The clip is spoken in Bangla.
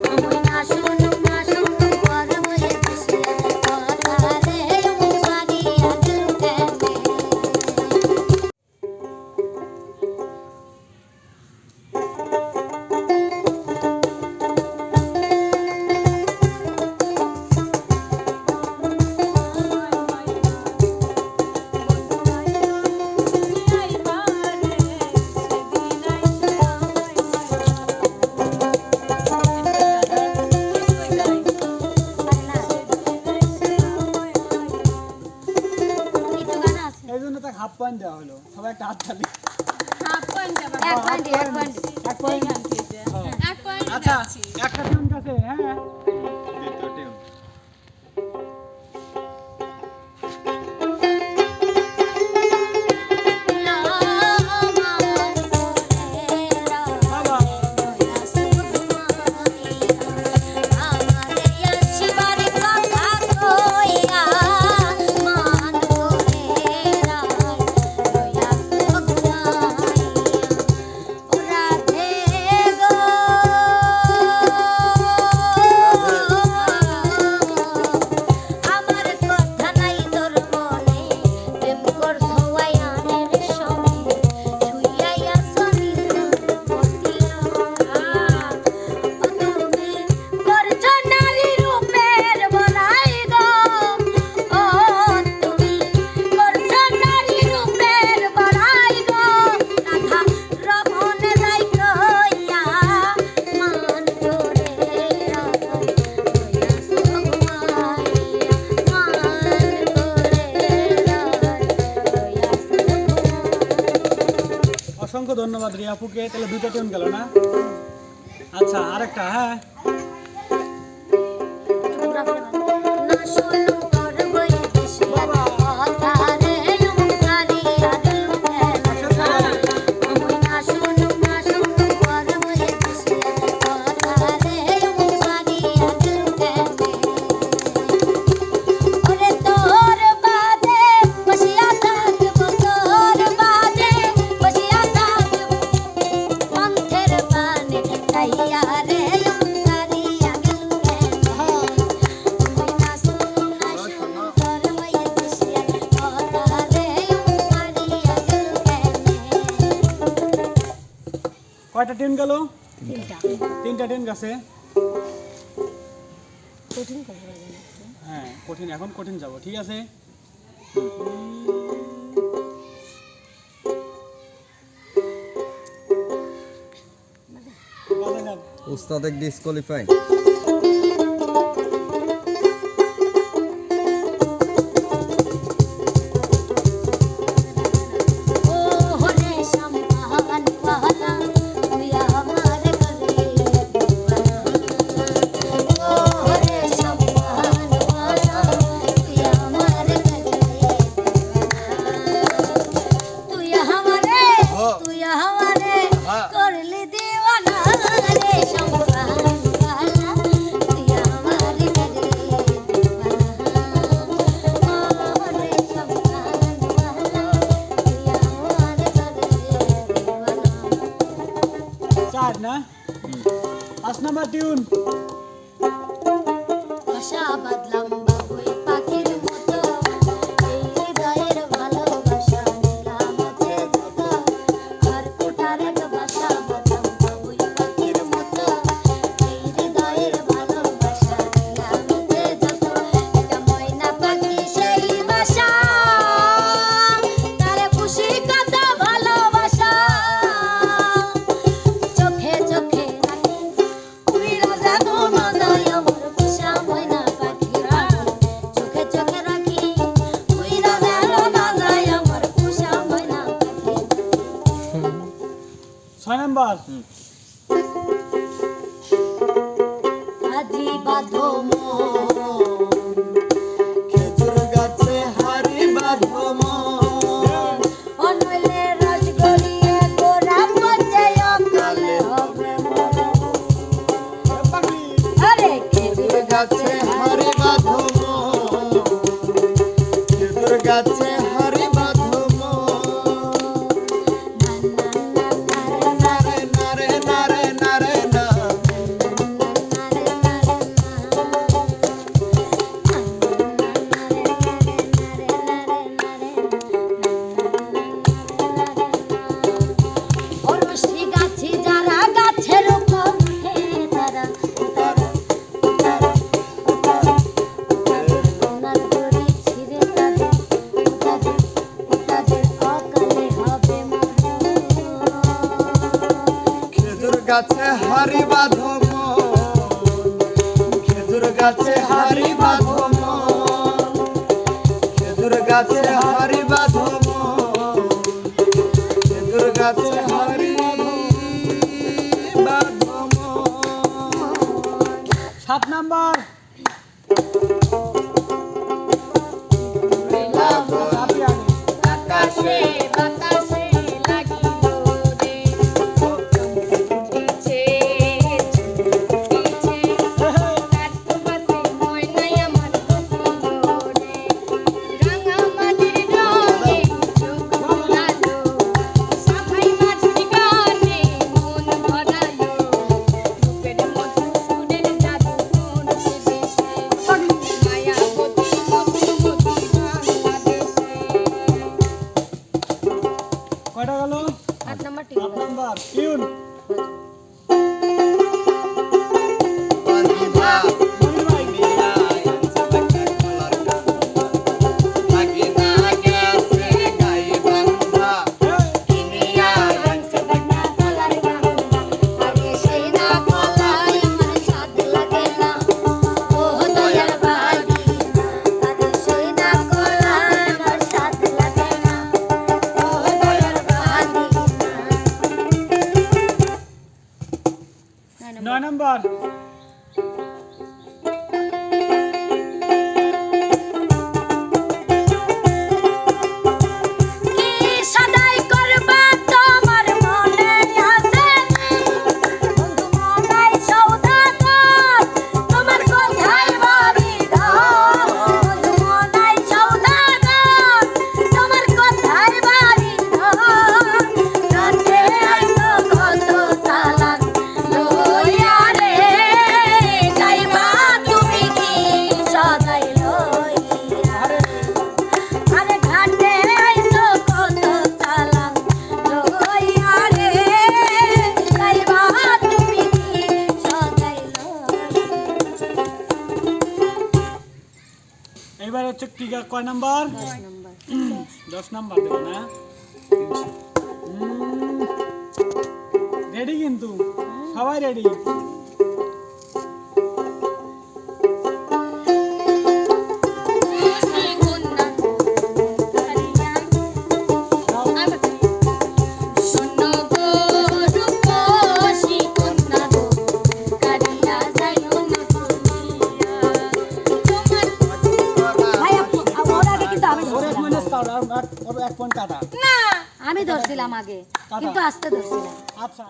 I'm not sure. পয়েন্ট দেওয়া হলো। সবাই একটা হাত তালি। এক পয়েন্ট এক পয়েন্ট। অসংখ্য ধন্যবাদ রিয়াপুকে তাহলে দুইটা টিউন গেল না? আচ্ছা আরেকটা হ্যাঁ? কয়টা ট্রেন গেল? তিনটা। ট্রেন গেছে। হ্যাঁ কঠিন এখন কঠিন যাব ঠিক আছে? উস্তাদ ডিসকোয়ালিফাই পার না? পাঁচ নাম্বার টিউন আশা আবার বাঁধো খেজুর গাছে হাড়ি বাঁধো অনলে রস গড়িয়ে গোড়া পচে অকালে হবে আরে খেজুর গাছে হাড়ি বাঁধো খেজুর গাছে গাছে হারি বাঁধো খেজুর গাছে হারি বাঁধো খেজুর গাছে হারি বাঁধো Yun. remember. টিকা কয় নাম্বার? দশ নাম্বার। দেব না? রেডি কিন্তু? সবাই রেডি? ধরছিলাম আগে কিন্তু আসতে ধরছিলাম। আচ্ছা।